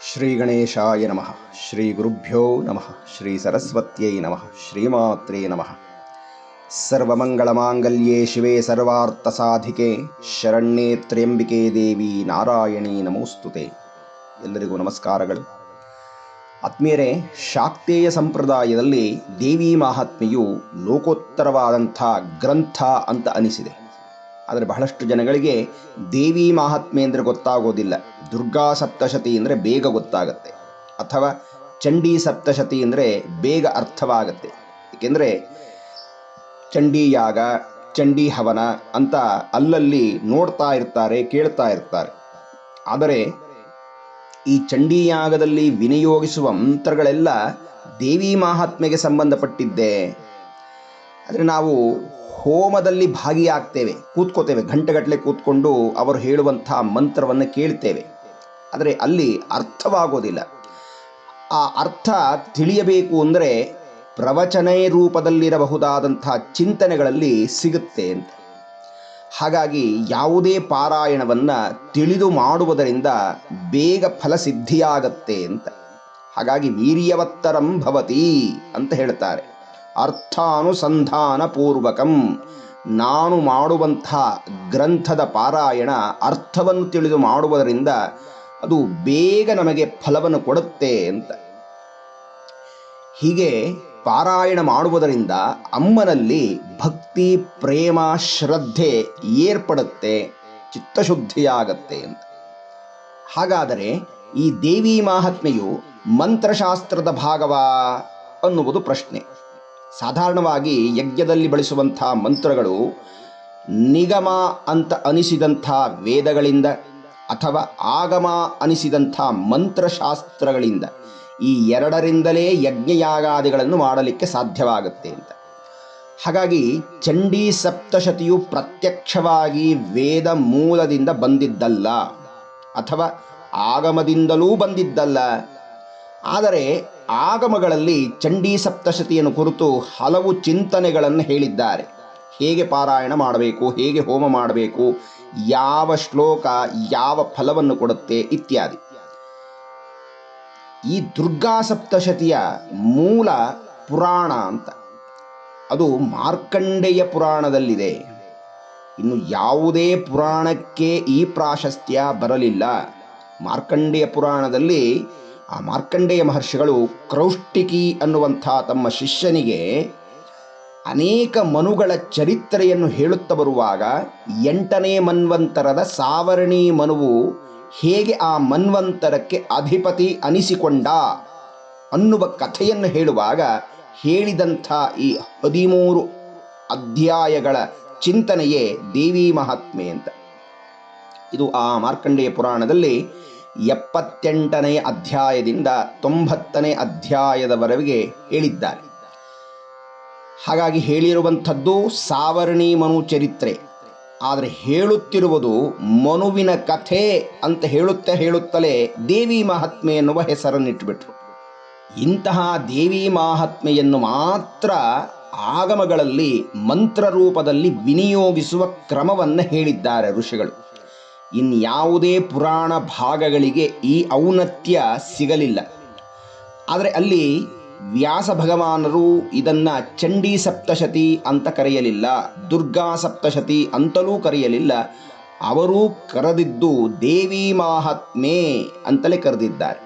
ಶ್ರೀ ಗಣೇಶಾಯ ನಮಃ ಶ್ರೀ ಗುರುಭ್ಯೋ ನಮಃ ಶ್ರೀ ಸರಸ್ವತ್ಯೈ ನಮಃ ಶ್ರೀಮಾತ್ರೇ ನಮಃ ಸರ್ವಮಂಗಳಮಾಂಗಲ್ಯೇ ಶಿವೆ ಸರ್ವಾರ್ಥಸಾಧಿಕೆ ಶರಣ್ಯೇ ತ್ರ್ಯಂಬಿಕೆ ದೇವಿ ನಾರಾಯಣಿ ನಮೋಸ್ತುತೆ ಎಲ್ಲರಿಗೂ ನಮಸ್ಕಾರಗಳು. ಆತ್ಮೀಯರೇ, ಶಾಕ್ತೇಯ ಸಂಪ್ರದಾಯದಲ್ಲಿ ದೇವಿ ಮಹಾತ್ಮೆಯು ಲೋಕೋತ್ತರವಾದಂಥ ಗ್ರಂಥ ಅಂತ ಅನಿಸಿದೆ. ಆದರೆ ಬಹಳಷ್ಟು ಜನಗಳಿಗೆ ದೇವಿ ಮಹಾತ್ಮೆ ಅಂದರೆ ಗೊತ್ತಾಗೋದಿಲ್ಲ. ದುರ್ಗಾ ಸಪ್ತಶತಿ ಅಂದರೆ ಬೇಗ ಗೊತ್ತಾಗತ್ತೆ. ಅಥವಾ ಚಂಡಿ ಸಪ್ತಶತಿ ಅಂದರೆ ಬೇಗ ಅರ್ಥವಾಗತ್ತೆ. ಏಕೆಂದರೆ ಚಂಡಿ ಯಾಗ, ಚಂಡಿ ಹವನ ಅಂತ ಅಲ್ಲಲ್ಲಿ ನೋಡ್ತಾ ಇರ್ತಾರೆ, ಕೇಳ್ತಾ ಇರ್ತಾರೆ. ಆದರೆ ಈ ಚಂಡಿ ಯಾಗದಲ್ಲಿ ವಿನಿಯೋಗಿಸುವ ಮಂತ್ರಗಳೆಲ್ಲ ದೇವಿ ಮಹಾತ್ಮೆಗೆ ಸಂಬಂಧಪಟ್ಟಿದ್ದೆ. ಆದರೆ ನಾವು ಹೋಮದಲ್ಲಿ ಭಾಗಿಯಾಗ್ತೇವೆ, ಕೂತ್ಕೋತೇವೆ ಗಂಟೆಗಟ್ಟಲೆ ಕೂತ್ಕೊಂಡು ಅವರು ಹೇಳುವಂಥ ಮಂತ್ರವನ್ನು ಕೇಳ್ತೇವೆ. ಆದರೆ ಅಲ್ಲಿ ಅರ್ಥವಾಗೋದಿಲ್ಲ. ಆ ಅರ್ಥ ತಿಳಿಯಬೇಕು ಅಂದರೆ ಪ್ರವಚನೇ ರೂಪದಲ್ಲಿರಬಹುದಾದಂಥ ಚಿಂತನೆಗಳಲ್ಲಿ ಸಿಗುತ್ತೆ ಅಂತ. ಹಾಗಾಗಿ ಯಾವುದೇ ಪಾರಾಯಣವನ್ನು ತಿಳಿದು ಮಾಡುವುದರಿಂದ ಬೇಗ ಫಲಸಿದ್ಧಿಯಾಗತ್ತೆ ಅಂತ. ಹಾಗಾಗಿ ವೀರ್ಯವತ್ತರಂ ಭವತಿ ಅಂತ ಹೇಳ್ತಾರೆ. ಅರ್ಥಾನುಸಂಧಾನ ಪೂರ್ವಕಂ ನಾನು ಮಾಡುವಂಥ ಗ್ರಂಥದ ಪಾರಾಯಣ ಅರ್ಥವನ್ನು ತಿಳಿದು ಮಾಡುವುದರಿಂದ ಅದು ಬೇಗ ನಮಗೆ ಫಲವನ್ನು ಕೊಡುತ್ತೆ ಅಂತ. ಹೀಗೆ ಪಾರಾಯಣ ಮಾಡುವುದರಿಂದ ಅಮ್ಮನಲ್ಲಿ ಭಕ್ತಿ, ಪ್ರೇಮ, ಶ್ರದ್ಧೆ ಏರ್ಪಡುತ್ತೆ, ಚಿತ್ತಶುದ್ಧಿಯಾಗತ್ತೆ ಅಂತ. ಹಾಗಾದರೆ ಈ ದೇವಿ ಮಾಹಾತ್ಮೆಯು ಮಂತ್ರಶಾಸ್ತ್ರದ ಭಾಗವಾ ಅನ್ನುವುದು ಪ್ರಶ್ನೆ. ಸಾಧಾರಣವಾಗಿ ಯಜ್ಞದಲ್ಲಿ ಬಳಸುವಂಥ ಮಂತ್ರಗಳು ನಿಗಮ ಅಂತ ಅನಿಸಿದಂಥ ವೇದಗಳಿಂದ ಅಥವಾ ಆಗಮ ಅನಿಸಿದಂಥ ಮಂತ್ರಶಾಸ್ತ್ರಗಳಿಂದ ಈ ಎರಡರಿಂದಲೇ ಯಜ್ಞಯಾಗಾದಿಗಳನ್ನು ಮಾಡಲಿಕ್ಕೆ ಸಾಧ್ಯವಾಗುತ್ತೆ ಅಂತ. ಹಾಗಾಗಿ ಚಂಡಿ ಸಪ್ತಶತಿಯು ಪ್ರತ್ಯಕ್ಷವಾಗಿ ವೇದ ಮೂಲದಿಂದ ಬಂದಿದ್ದಲ್ಲ ಅಥವಾ ಆಗಮದಿಂದಲೂ ಬಂದಿದ್ದಲ್ಲ. ಆದರೆ ಆಗಮಗಳಲ್ಲಿ ಚಂಡಿ ಸಪ್ತಶತಿಯನ್ನು ಕುರಿತು ಹಲವು ಚಿಂತನೆಗಳನ್ನು ಹೇಳಿದ್ದಾರೆ. ಹೇಗೆ ಪಾರಾಯಣ ಮಾಡಬೇಕು, ಹೇಗೆ ಹೋಮ ಮಾಡಬೇಕು ಯಾವ ಶ್ಲೋಕ ಯಾವ ಫಲವನ್ನು ಕೊಡುತ್ತೆ ಇತ್ಯಾದಿ. ಈ ದುರ್ಗಾ ಸಪ್ತಶತಿಯ ಮೂಲ ಪುರಾಣ ಅಂತ. ಅದು ಮಾರ್ಕಂಡೇಯ ಪುರಾಣದಲ್ಲಿದೆ. ಇನ್ನು ಯಾವುದೇ ಪುರಾಣಕ್ಕೆ ಈ ಪ್ರಾಶಸ್ತ್ಯ ಬರಲಿಲ್ಲ. ಮಾರ್ಕಂಡೇಯ ಪುರಾಣದಲ್ಲಿ ಆ ಮಾರ್ಕಂಡೇಯ ಮಹರ್ಷಿಗಳು ಕ್ರೌಷ್ಟಿಕಿ ಅನ್ನುವಂಥ ತಮ್ಮ ಶಿಷ್ಯನಿಗೆ ಅನೇಕ ಮನುಗಳ ಚರಿತ್ರೆಯನ್ನು ಹೇಳುತ್ತಾ ಬರುವಾಗ ಎಂಟನೇ ಮನ್ವಂತರದ ಸಾವರ್ಣಿ ಮನುವು ಹೇಗೆ ಆ ಮನ್ವಂತರಕ್ಕೆ ಅಧಿಪತಿ ಅನಿಸಿಕೊಂಡ ಅನ್ನುವ ಕಥೆಯನ್ನು ಹೇಳುವಾಗ ಹೇಳಿದಂಥ ಈ ಹದಿಮೂರು ಅಧ್ಯಾಯಗಳ ಚಿಂತನೆಯೇ ದೇವಿ ಮಹಾತ್ಮೆ ಅಂತ. ಇದು ಆ ಮಾರ್ಕಂಡೇಯ ಪುರಾಣದಲ್ಲಿ ಎಪ್ಪತ್ತೆಂಟನೇ ಅಧ್ಯಾಯದಿಂದ ತೊಂಬತ್ತನೇ ಅಧ್ಯಾಯದವರೆಗೆ ಹೇಳಿದ್ದಾರೆ. ಹಾಗಾಗಿ ಹೇಳಿರುವಂಥದ್ದು ಸಾವರ್ಣಿ ಮನು ಚರಿತ್ರೆ. ಆದರೆ ಹೇಳುತ್ತಿರುವುದು ಮನುವಿನ ಕಥೆ ಅಂತ ಹೇಳುತ್ತಾ ಹೇಳುತ್ತಲೇ ದೇವಿ ಮಹಾತ್ಮೆ ಎನ್ನುವ ಹೆಸರನ್ನಿಟ್ಟುಬಿಟ್ರು ಇಂತಹ ದೇವಿ ಮಹಾತ್ಮೆಯನ್ನು ಮಾತ್ರ ಆಗಮಗಳಲ್ಲಿ ಮಂತ್ರ ರೂಪದಲ್ಲಿ ವಿನಿಯೋಗಿಸುವ ಕ್ರಮವನ್ನು ಹೇಳಿದ್ದಾರೆ ಋಷಿಗಳು. ಇನ್ಯಾವುದೇ ಪುರಾಣ ಭಾಗಗಳಿಗೆ ಈ ಔನ್ನತ್ಯ ಸಿಗಲಿಲ್ಲ. ಆದರೆ ಅಲ್ಲಿ ವ್ಯಾಸ ಭಗವಾನರು ಇದನ್ನ ಚಂಡೀ ಸಪ್ತಶತಿ ಅಂತ ಕರೆಯಲಿಲ್ಲ, ದುರ್ಗಾ ಸಪ್ತಶತಿ ಅಂತಲೂ ಕರೆಯಲಿಲ್ಲ. ಅವರು ಕರೆದಿದ್ದು ದೇವಿ ಮಾಹಾತ್ಮೆ ಅಂತಲೇ ಕರೆದಿದ್ದಾರೆ.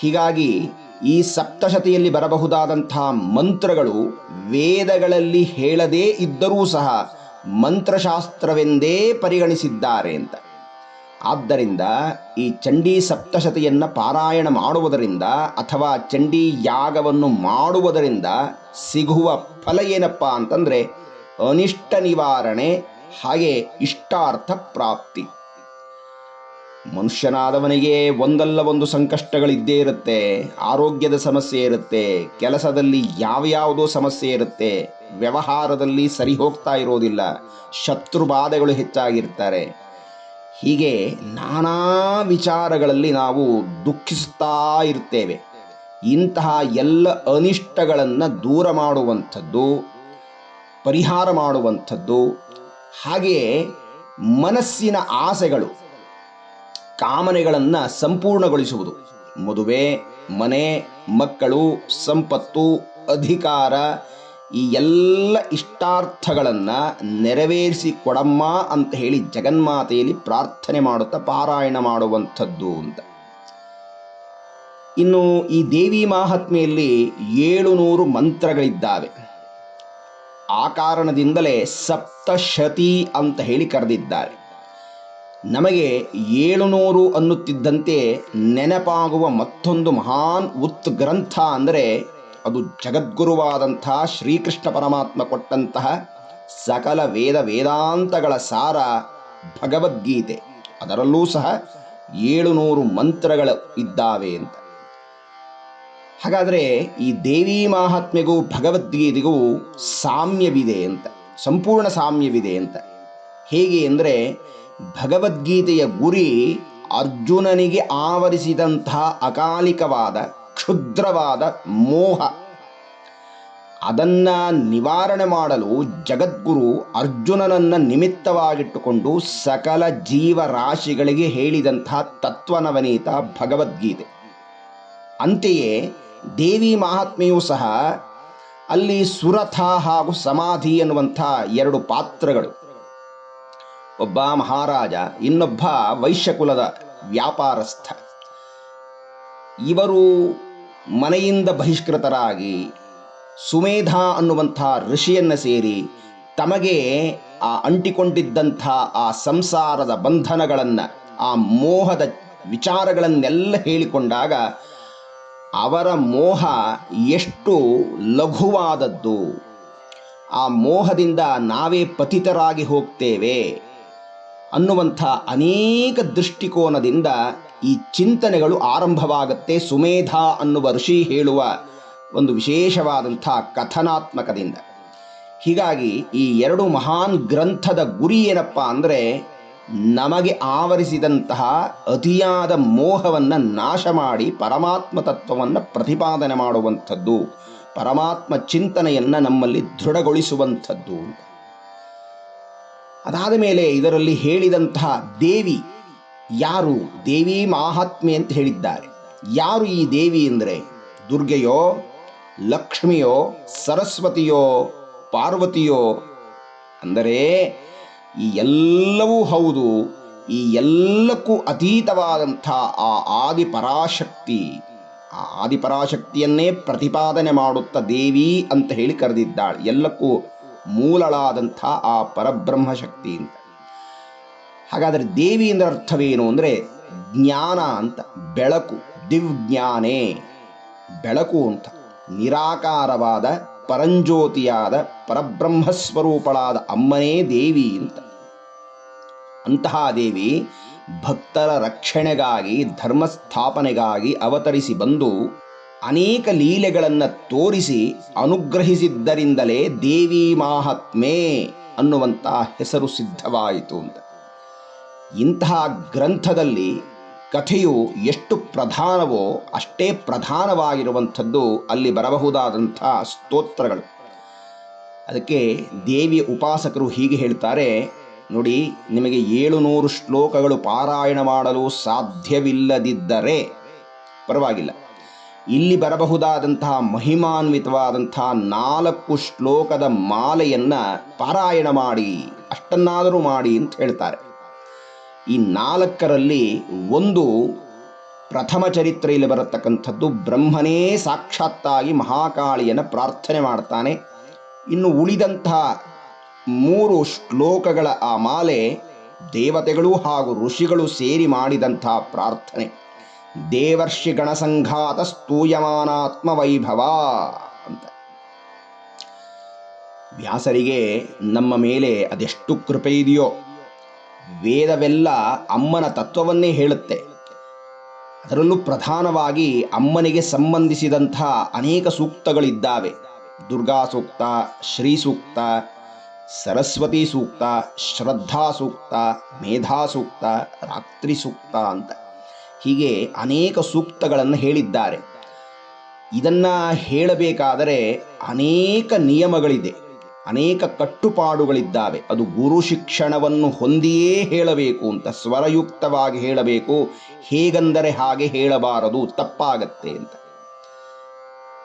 ಹೀಗಾಗಿ ಈ ಸಪ್ತಶತಿಯಲ್ಲಿ ಬರಬಹುದಾದಂತಹ ಮಂತ್ರಗಳು ವೇದಗಳಲ್ಲಿ ಹೇಳದೇ ಇದ್ದರೂ ಸಹ ಮಂತ್ರಶಾಸ್ತ್ರವೆಂದೇ ಪರಿಗಣಿಸಿದ್ದಾರೆ ಅಂತ. ಆದ್ದರಿಂದ ಈ ಚಂಡೀ ಸಪ್ತಶತಿಯನ್ನು ಪಾರಾಯಣ ಮಾಡುವುದರಿಂದ ಅಥವಾ ಚಂಡಿ ಯಾಗವನ್ನು ಮಾಡುವುದರಿಂದ ಸಿಗುವ ಫಲ ಏನಪ್ಪ ಅಂತಂದರೆ ಅನಿಷ್ಟ ನಿವಾರಣೆ, ಹಾಗೆ ಇಷ್ಟಾರ್ಥ ಪ್ರಾಪ್ತಿ. ಮನುಷ್ಯನಾದವನಿಗೆ ಒಂದಲ್ಲ ಒಂದು ಸಂಕಷ್ಟಗಳಿದ್ದೇ ಇರುತ್ತೆ, ಆರೋಗ್ಯದ ಸಮಸ್ಯೆ ಇರುತ್ತೆ, ಕೆಲಸದಲ್ಲಿ ಯಾವ್ಯಾವುದೋ ಸಮಸ್ಯೆ ಇರುತ್ತೆ, ವ್ಯವಹಾರದಲ್ಲಿ ಸರಿ ಹೋಗ್ತಾ ಇರೋದಿಲ್ಲ ಶತ್ರು ಬಾಧೆಗಳು ಹೆಚ್ಚಾಗಿರ್ತಾರೆ. ಹೀಗೆ ನಾನಾ ವಿಚಾರಗಳಲ್ಲಿ ನಾವು ದುಃಖಿಸ್ತಾ ಇರ್ತೇವೆ. ಇಂತಹ ಎಲ್ಲ ಅನಿಷ್ಟಗಳನ್ನು ದೂರ ಮಾಡುವಂಥದ್ದು, ಪರಿಹಾರ ಮಾಡುವಂಥದ್ದು, ಹಾಗೆಯೇ ಮನಸ್ಸಿನ ಆಸೆಗಳು, ಕಾಮನೆಗಳನ್ನು ಸಂಪೂರ್ಣಗೊಳಿಸುವುದು. ಮದುವೆ, ಮನೆ, ಮಕ್ಕಳು, ಸಂಪತ್ತು, ಅಧಿಕಾರ ಈ ಎಲ್ಲ ಇಷ್ಟಾರ್ಥಗಳನ್ನು ನೆರವೇರಿಸಿ ಕೊಡಮ್ಮ ಅಂತ ಹೇಳಿ ಜಗನ್ಮಾತೆಯಲ್ಲಿ ಪ್ರಾರ್ಥನೆ ಮಾಡುತ್ತಾ ಪಾರಾಯಣ ಮಾಡುವಂಥದ್ದು ಅಂತ. ಇನ್ನು ಈ ದೇವಿ ಮಾಹಾತ್ಮೆಯಲ್ಲಿ ಏಳು ನೂರು ಮಂತ್ರಗಳಿದ್ದಾವೆ. ಆ ಕಾರಣದಿಂದಲೇ ಸಪ್ತಶತಿ ಅಂತ ಹೇಳಿ ಕರೆದಿದ್ದಾರೆ. ನಮಗೆ ಏಳುನೂರು ಅನ್ನುತ್ತಿದ್ದಂತೆ ನೆನಪಾಗುವ ಮತ್ತೊಂದು ಮಹಾನ್ ಉತ್ ಗ್ರಂಥ ಅಂದರೆ ಅದು ಜಗದ್ಗುರುವಾದಂಥ ಶ್ರೀಕೃಷ್ಣ ಪರಮಾತ್ಮ ಕೊಟ್ಟಂತಹ ಸಕಲ ವೇದ ವೇದಾಂತಗಳ ಸಾರ ಭಗವದ್ಗೀತೆ. ಅದರಲ್ಲೂ ಸಹ ಏಳುನೂರು ಮಂತ್ರಗಳು ಇದ್ದಾವೆ ಅಂತ. ಹಾಗಾದರೆ ಈ ದೇವಿ ಮಾಹಾತ್ಮೆಗೂ ಭಗವದ್ಗೀತೆಗೂ ಸಾಮ್ಯವಿದೆ ಅಂತ, ಸಂಪೂರ್ಣ ಸಾಮ್ಯವಿದೆ ಅಂತ. ಹೇಗೆ ಅಂದರೆ ಭಗವದ್ಗೀತೆಯ ಗುರಿ ಅರ್ಜುನನಿಗೆ ಆವರಿಸಿದಂತಹ ಅಕಾಲಿಕವಾದ ಕ್ಷುದ್ರವಾದ ಮೋಹ. ಅದನ್ನ ನಿವಾರಣೆ ಮಾಡಲು ಜಗದ್ಗುರು ಅರ್ಜುನನನ್ನ ನಿಮಿತ್ತವಾಗಿಟ್ಟುಕೊಂಡು ಸಕಲ ಜೀವರಾಶಿಗಳಿಗೆ ಹೇಳಿದಂತಹ ತತ್ವನವನೀತ ಭಗವದ್ಗೀತೆ. ಅಂತೆಯೇ ದೇವಿ ಮಹಾತ್ಮೆಯೂ ಸಹ ಅಲ್ಲಿ ಸುರಥ ಹಾಗೂ ಸಮಾಧಿ ಎನ್ನುವಂಥ ಎರಡು ಪಾತ್ರಗಳು. ಒಬ್ಬ ಮಹಾರಾಜ, ಇನ್ನೊಬ್ಬ ವೈಶ್ಯಕುಲದ ವ್ಯಾಪಾರಸ್ಥ. ಇವರು ಮನೆಯಿಂದ ಬಹಿಷ್ಕೃತರಾಗಿ ಸುಮೇಧ ಅನ್ನುವಂಥ ಋಷಿಯನ್ನು ಸೇರಿ ತಮಗೆ ಆ ಅಂಟಿಕೊಂಡಿದ್ದಂಥ ಆ ಸಂಸಾರದ ಬಂಧನಗಳನ್ನು, ಆ ಮೋಹದ ವಿಚಾರಗಳನ್ನೆಲ್ಲ ಹೇಳಿಕೊಂಡಾಗ ಅವರ ಮೋಹ ಎಷ್ಟು ಲಘುವಾದದ್ದು. ಆ ಮೋಹದಿಂದ ನಾವೇ ಪತಿತರಾಗಿ ಹೋಗ್ತೇವೆ ಅನ್ನುವಂಥ ಅನೇಕ ದೃಷ್ಟಿಕೋನದಿಂದ ಈ ಚಿಂತನೆಗಳು ಆರಂಭವಾಗುತ್ತೆ. ಸುಮೇಧ ಅನ್ನುವ ಋಷಿ ಹೇಳುವ ಒಂದು ವಿಶೇಷವಾದಂಥ ಕಥನಾತ್ಮಕದಿಂದ. ಹೀಗಾಗಿ ಈ ಎರಡು ಮಹಾನ್ ಗ್ರಂಥದ ಗುರಿ ಏನಪ್ಪ ಅಂದರೆ, ನಮಗೆ ಆವರಿಸಿದಂತಹ ಅತಿಯಾದ ಮೋಹವನ್ನು ನಾಶ ಮಾಡಿ ಪರಮಾತ್ಮ ತತ್ವವನ್ನು ಪ್ರತಿಪಾದನೆ ಮಾಡುವಂಥದ್ದು, ಪರಮಾತ್ಮ ಚಿಂತನೆಯನ್ನು ನಮ್ಮಲ್ಲಿ ದೃಢಗೊಳಿಸುವಂಥದ್ದು ಅದಾದ ಮೇಲೆ ಇದರಲ್ಲಿ ಹೇಳಿದಂತಹ ದೇವಿ ಯಾರು ದೇವಿ ಮಾಹಾತ್ಮೆ ಅಂತ ಹೇಳಿದ್ದಾರೆ. ಯಾರು ಈ ದೇವಿ ಅಂದರೆ? ದುರ್ಗೆಯೋ, ಲಕ್ಷ್ಮಿಯೋ, ಸರಸ್ವತಿಯೋ, ಪಾರ್ವತಿಯೋ? ಅಂದರೆ ಈ ಎಲ್ಲವೂ ಹೌದು, ಈ ಎಲ್ಲಕ್ಕೂ ಅತೀತವಾದಂಥ ಆ ಆದಿಪರಾಶಕ್ತಿ, ಆ ಆದಿಪರಾಶಕ್ತಿಯನ್ನೇ ಪ್ರತಿಪಾದನೆ ಮಾಡುತ್ತ ದೇವಿ ಅಂತ ಹೇಳಿ ಕರೆದಿದ್ದಾಳೆ. ಎಲ್ಲಕ್ಕೂ ಮೂಲಳಾದಂಥ ಆ ಪರಬ್ರಹ್ಮ ಶಕ್ತಿ ಅಂತ. ಹಾಗಾದರೆ ದೇವಿ ಎಂದರ ಅರ್ಥವೇನು ಅಂದರೆ ಜ್ಞಾನ ಅಂತ, ಬೆಳಕು, ದಿವ್ಜ್ಞಾನೇ. ಬೆಳಕು ಅಂತ, ನಿರಾಕಾರವಾದ, ಪರಂಜ್ಯೋತಿಯಾದ, ಪರಬ್ರಹ್ಮಸ್ವರೂಪಳಾದ ಅಮ್ಮನೇ ದೇವಿ ಅಂತ. ಅಂತಹ ದೇವಿ ಭಕ್ತರ ರಕ್ಷಣೆಗಾಗಿ, ಧರ್ಮಸ್ಥಾಪನೆಗಾಗಿ ಅವತರಿಸಿ ಬಂದು ಅನೇಕ ಲೀಲೆಗಳನ್ನು ತೋರಿಸಿ ಅನುಗ್ರಹಿಸಿದ್ದರಿಂದಲೇ ದೇವಿ ಮಾಹಾತ್ಮೆ ಅನ್ನುವಂತಹ ಹೆಸರು ಸಿದ್ಧವಾಯಿತು ಅಂತ. ಇಂತಹ ಗ್ರಂಥದಲ್ಲಿ ಕಥೆಯು ಎಷ್ಟು ಪ್ರಧಾನವೋ ಅಷ್ಟೇ ಪ್ರಧಾನವಾಗಿರುವಂಥದ್ದು ಅಲ್ಲಿ ಬರಬಹುದಾದಂಥ ಸ್ತೋತ್ರಗಳು. ಅದಕ್ಕೆ ದೇವಿಯ ಉಪಾಸಕರು ಹೀಗೆ ಹೇಳ್ತಾರೆ, ನೋಡಿ, ನಿಮಗೆ ಏಳುನೂರು ಶ್ಲೋಕಗಳು ಪಾರಾಯಣ ಮಾಡಲು ಸಾಧ್ಯವಿಲ್ಲದಿದ್ದರೆ ಪರವಾಗಿಲ್ಲ. ಇಲ್ಲಿ ಬರಬಹುದಾದಂತಹ ಮಹಿಮಾನ್ವಿತವಾದಂತಹ ನಾಲ್ಕು ಶ್ಲೋಕದ ಮಾಲೆಯನ್ನು ಪಾರಾಯಣ ಮಾಡಿ, ಅಷ್ಟನ್ನಾದರೂ ಮಾಡಿ ಅಂತ ಹೇಳ್ತಾರೆ. ಈ ನಾಲ್ಕರಲ್ಲಿ ಒಂದು ಪ್ರಥಮ ಚರಿತ್ರೆಯಲ್ಲಿ ಬರತಕ್ಕಂಥದ್ದು ಬ್ರಹ್ಮನೇ ಸಾಕ್ಷಾತ್ತಾಗಿ ಮಹಾಕಾಳಿಯನ್ನು ಪ್ರಾರ್ಥನೆ ಮಾಡ್ತಾನೆ. ಇನ್ನು ಉಳಿದಂತಹ ಮೂರು ಶ್ಲೋಕಗಳ ಆ ಮಾಲೆ ದೇವತೆಗಳು ಹಾಗೂ ಋಷಿಗಳು ಸೇರಿ ಮಾಡಿದಂತಹ ಪ್ರಾರ್ಥನೆ. ದೇವರ್ಷಿ ಗಣಸಂಘಾತ ಸ್ತೂಯಮಾನಾತ್ಮ ವೈಭವ ಅಂತ. ವ್ಯಾಸರಿಗೆ ನಮ್ಮ ಮೇಲೆ ಅದೆಷ್ಟು ಕೃಪೆ ಇದೆಯೋ ವೇದವೆಲ್ಲ ಅಮ್ಮನ ತತ್ವವನ್ನೇ ಹೇಳುತ್ತೆ. ಅದರಲ್ಲೂ ಪ್ರಧಾನವಾಗಿ ಅಮ್ಮನಿಗೆ ಸಂಬಂಧಿಸಿದಂಥ ಅನೇಕ ಸೂಕ್ತಗಳಿದ್ದಾವೆ. ದುರ್ಗಾ ಸೂಕ್ತ, ಶ್ರೀ ಸೂಕ್ತ, ಸರಸ್ವತಿ ಸೂಕ್ತ, ಶ್ರದ್ಧಾ ಸೂಕ್ತ, ಮೇಧಾ ಸೂಕ್ತ, ರಾತ್ರಿ ಸೂಕ್ತ ಅಂತ. ಹೀಗೆ ಅನೇಕ ಸೂಕ್ತಗಳನ್ನು ಹೇಳಿದ್ದಾರೆ. ಇದನ್ನು ಹೇಳಬೇಕಾದರೆ ಅನೇಕ ನಿಯಮಗಳಿದೆ. ಅನೇಕ ಕಟ್ಟುಪಾಡುಗಳಿದ್ದಾವೆ. ಅದು ಗುರು ಶಿಕ್ಷಣವನ್ನು ಹೊಂದಿಯೇ ಹೇಳಬೇಕು ಅಂತ, ಸ್ವರಯುಕ್ತವಾಗಿ ಹೇಳಬೇಕು. ಹೇಗಂದರೆ ಹಾಗೆ ಹೇಳಬಾರದು, ತಪ್ಪಾಗತ್ತೆ ಅಂತ.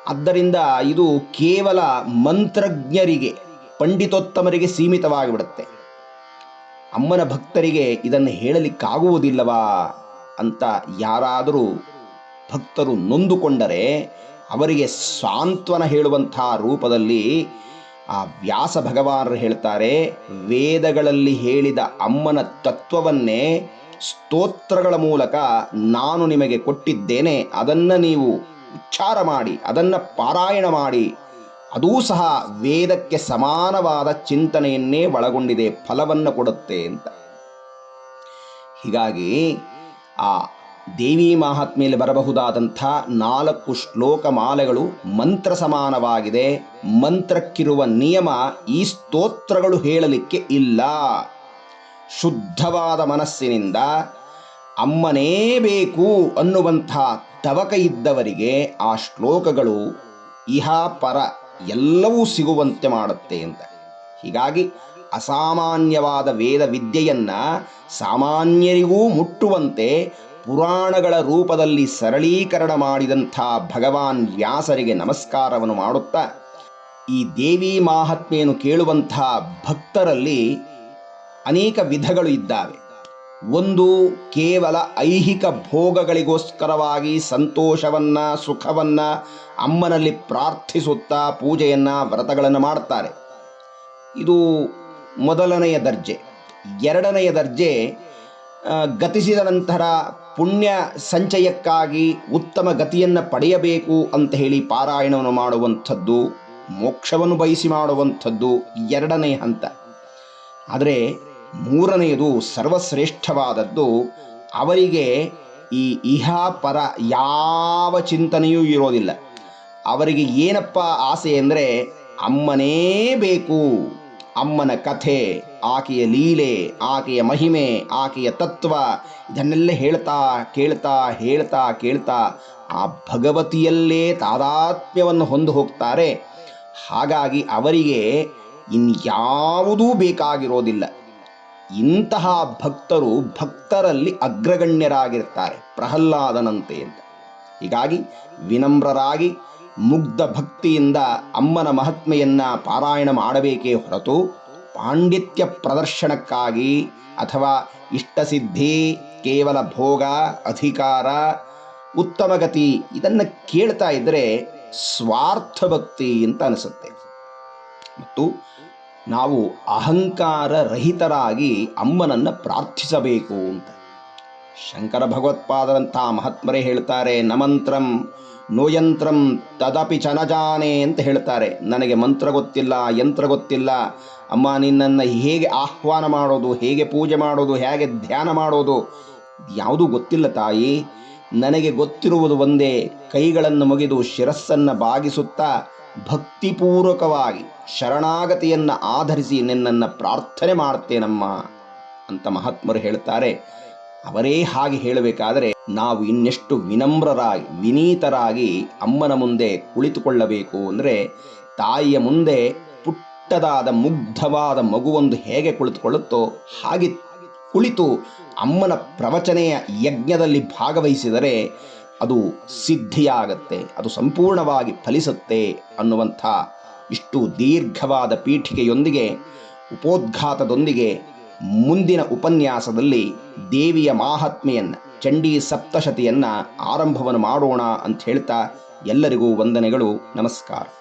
ಆದ್ದರಿಂದ ಇದು ಕೇವಲ ಮಂತ್ರಜ್ಞರಿಗೆ, ಪಂಡಿತೋತ್ತಮರಿಗೆ ಸೀಮಿತವಾಗಿಬಿಡುತ್ತೆ. ಅಮ್ಮನ ಭಕ್ತರಿಗೆ ಇದನ್ನು ಹೇಳಲಿಕ್ಕಾಗುವುದಿಲ್ಲವಾ ಅಂತ ಯಾರಾದರೂ ಭಕ್ತರು ನೊಂದುಕೊಂಡರೆ, ಅವರಿಗೆ ಸಾಂತ್ವನ ಹೇಳುವಂತಹ ರೂಪದಲ್ಲಿ ಆ ವ್ಯಾಸ ಭಗವಾನರು ಹೇಳ್ತಾರೆ, ವೇದಗಳಲ್ಲಿ ಹೇಳಿದ ಅಮ್ಮನ ತತ್ವವನ್ನೇ ಸ್ತೋತ್ರಗಳ ಮೂಲಕ ನಾನು ನಿಮಗೆ ಕೊಟ್ಟಿದ್ದೇನೆ, ಅದನ್ನು ನೀವು ಉಚ್ಚಾರ ಮಾಡಿ, ಅದನ್ನು ಪಾರಾಯಣ ಮಾಡಿ. ಅದೂ ಸಹ ವೇದಕ್ಕೆ ಸಮಾನವಾದ ಚಿಂತನೆಯನ್ನೇ ಒಳಗೊಂಡಿದೆ, ಫಲವನ್ನು ಕೊಡುತ್ತೆ ಅಂತ. ಹೀಗಾಗಿ ಆ ದೇವಿ ಮಹಾತ್ಮೆಯಲ್ಲಿ ಬರಬಹುದಾದಂಥ ನಾಲ್ಕು ಶ್ಲೋಕ ಮಾಲೆಗಳು ಮಂತ್ರ ಸಮಾನವಾಗಿದೆ ಮಂತ್ರಕ್ಕಿರುವ ನಿಯಮ ಈ ಸ್ತೋತ್ರಗಳು ಹೇಳಲಿಕ್ಕೆ ಇಲ್ಲ. ಶುದ್ಧವಾದ ಮನಸ್ಸಿನಿಂದ ಅಮ್ಮನೇ ಬೇಕು ಅನ್ನುವಂಥ ತವಕ ಇದ್ದವರಿಗೆ ಆ ಶ್ಲೋಕಗಳು ಇಹ ಪರ ಎಲ್ಲವೂ ಸಿಗುವಂತೆ ಮಾಡುತ್ತೆ ಅಂತ. ಹೀಗಾಗಿ ಅಸಾಮಾನ್ಯವಾದ ವೇದ ವಿದ್ಯೆಯನ್ನು ಸಾಮಾನ್ಯರಿಗೂ ಮುಟ್ಟುವಂತೆ ಪುರಾಣಗಳ ರೂಪದಲ್ಲಿ ಸರಳೀಕರಣ ಮಾಡಿದಂಥ ಭಗವಾನ್ ವ್ಯಾಸರಿಗೆ ನಮಸ್ಕಾರವನ್ನು ಮಾಡುತ್ತಾ, ಈ ದೇವಿ ಮಾಹಾತ್ಮೆಯನ್ನು ಕೇಳುವಂಥ ಭಕ್ತರಲ್ಲಿ ಅನೇಕ ವಿಧಗಳು ಇದ್ದಾವೆ. ಒಂದು, ಕೇವಲ ಐಹಿಕ ಭೋಗಗಳಿಗೋಸ್ಕರವಾಗಿ ಸಂತೋಷವನ್ನ, ಸುಖವನ್ನ ಅಮ್ಮನಲ್ಲಿ ಪ್ರಾರ್ಥಿಸುತ್ತಾ ಪೂಜೆಯನ್ನ, ವ್ರತಗಳನ್ನು ಮಾಡ್ತಾರೆ. ಇದು ಮೊದಲನೆಯ ದರ್ಜೆ. ಎರಡನೆಯ ದರ್ಜೆ ಗತಿಸಿದ ನಂತರ ಪುಣ್ಯ ಸಂಚಯಕ್ಕಾಗಿ ಉತ್ತಮ ಗತಿಯನ್ನು ಪಡೆಯಬೇಕು ಅಂತ ಹೇಳಿ ಪಾರಾಯಣವನ್ನು ಮಾಡುವಂಥದ್ದು, ಮೋಕ್ಷವನ್ನು ಬಯಸಿ ಮಾಡುವಂಥದ್ದು ಎರಡನೇ ಹಂತ. ಆದರೆ ಮೂರನೆಯದು ಸರ್ವಶ್ರೇಷ್ಠವಾದದ್ದು ಅವರಿಗೆ ಈ ಇಹ ಪರ ಯಾವ ಚಿಂತನೆಯೂ ಇರೋದಿಲ್ಲ. ಅವರಿಗೆ ಏನಪ್ಪ ಆಸೆ ಅಂದರೆ ಅಮ್ಮನೇ ಬೇಕು. ಅಮ್ಮನ ಕಥೆ, ಆಕೆಯ ಲೀಲೆ, ಆಕೆಯ ಮಹಿಮೆ, ಆಕೆಯ ತತ್ವ, ಇದನ್ನೆಲ್ಲ ಹೇಳ್ತಾ, ಕೇಳ್ತಾ ಹೇಳ್ತಾ, ಕೇಳ್ತಾ ಆ ಭಗವತಿಯಲ್ಲೇ ತಾದಾತ್ಮ್ಯವನ್ನು ಹೊಂದು ಹೋಗ್ತಾರೆ. ಹಾಗಾಗಿ ಅವರಿಗೆ ಇನ್ಯಾವುದೂ ಬೇಕಾಗಿರೋದಿಲ್ಲ. ಇಂತಹ ಭಕ್ತರು ಭಕ್ತರಲ್ಲಿ ಅಗ್ರಗಣ್ಯರಾಗಿರ್ತಾರೆ ಪ್ರಹ್ಲಾದನಂತೆ ಹೀಗಾಗಿ ವಿನಮ್ರರಾಗಿ ಮುಗ್ಧ ಭಕ್ತಿಯಿಂದ ಅಮ್ಮನ ಮಹಾತ್ಮೆಯನ್ನ ಪಾರಾಯಣ ಮಾಡಬೇಕೇ ಹೊರತು ಪಾಂಡಿತ್ಯ ಪ್ರದರ್ಶನಕ್ಕಾಗಿ ಅಥವಾ ಇಷ್ಟಸಿದ್ಧಿ, ಕೇವಲ ಭೋಗ, ಅಧಿಕಾರ ಉತ್ತಮ ಗತಿ ಇದನ್ನು ಕೇಳ್ತಾ ಇದ್ದರೆ ಸ್ವಾರ್ಥ ಭಕ್ತಿ ಅಂತ ಅನಿಸುತ್ತೆ. ಮತ್ತು ನಾವು ಅಹಂಕಾರ ರಹಿತರಾಗಿ ಅಮ್ಮನನ್ನು ಪ್ರಾರ್ಥಿಸಬೇಕು ಅಂತ. ಶಂಕರ ಭಗವತ್ಪಾದರಂಥ ಮಹಾತ್ಮರೇ ಹೇಳ್ತಾರೆ, ನಮಂತ್ರಂ ನೋಯಂತ್ರಂ ತದಪಿ ಚನಜಾನೆ ಅಂತ ಹೇಳ್ತಾರೆ. ನನಗೆ ಮಂತ್ರ ಗೊತ್ತಿಲ್ಲ, ಯಂತ್ರ ಗೊತ್ತಿಲ್ಲ. ಅಮ್ಮ, ನಿನ್ನನ್ನು ಹೇಗೆ ಆಹ್ವಾನ ಮಾಡೋದು, ಹೇಗೆ ಪೂಜೆ ಮಾಡೋದು, ಹೇಗೆ ಧ್ಯಾನ ಮಾಡೋದು ಯಾವುದೂ ಗೊತ್ತಿಲ್ಲ ತಾಯಿ. ನನಗೆ ಗೊತ್ತಿರುವುದು ಒಂದೇ, ಕೈಗಳನ್ನು ಮುಗಿದು ಶಿರಸ್ಸನ್ನು ಬಾಗಿಸುತ್ತಾ ಭಕ್ತಿಪೂರ್ವಕವಾಗಿ ಶರಣಾಗತಿಯನ್ನು ಆಧರಿಸಿ ನಿನ್ನನ್ನು ಪ್ರಾರ್ಥನೆ ಮಾಡ್ತೇನಮ್ಮ ಅಂತ ಮಹಾತ್ಮರು ಹೇಳ್ತಾರೆ. ಅವರೇ ಹಾಗೆ ಹೇಳಬೇಕಾದರೆ ನಾವು ಇನ್ನೆಷ್ಟು ವಿನಮ್ರರಾಗಿ, ವಿನೀತರಾಗಿ ಅಮ್ಮನ ಮುಂದೆ ಕುಳಿತುಕೊಳ್ಳಬೇಕು ಅಂದರೆ ತಾಯಿಯ ಮುಂದೆ ಪುಟ್ಟದಾದ, ಮುಗ್ಧವಾದ ಮಗುವೊಂದು ಹೇಗೆ ಕುಳಿತುಕೊಳ್ಳುತ್ತೋ ಹಾಗೆ ಕುಳಿತು ಅಮ್ಮನ ಪ್ರವಚನೆಯ ಯಜ್ಞದಲ್ಲಿ ಭಾಗವಹಿಸಿದರೆ ಅದು ಸಿದ್ಧಿಯಾಗತ್ತೆ, ಅದು ಸಂಪೂರ್ಣವಾಗಿ ಫಲಿಸುತ್ತೆ ಅನ್ನುವಂಥ ಇಷ್ಟು ದೀರ್ಘವಾದ ಪೀಠಿಕೆಯೊಂದಿಗೆ, ಉಪೋದ್ಘಾತದೊಂದಿಗೆ ಮುಂದಿನ ಉಪನ್ಯಾಸದಲ್ಲಿ ದೇವಿಯ ಮಾಹಾತ್ಮೆಯನ್ನು ಚಂಡೀ ಸಪ್ತಶತಿಯನ್ನು ಆರಂಭವನ್ನು ಮಾಡೋಣ ಅಂತ ಹೇಳ್ತಾ ಎಲ್ಲರಿಗೂ ವಂದನೆಗಳು ನಮಸ್ಕಾರ.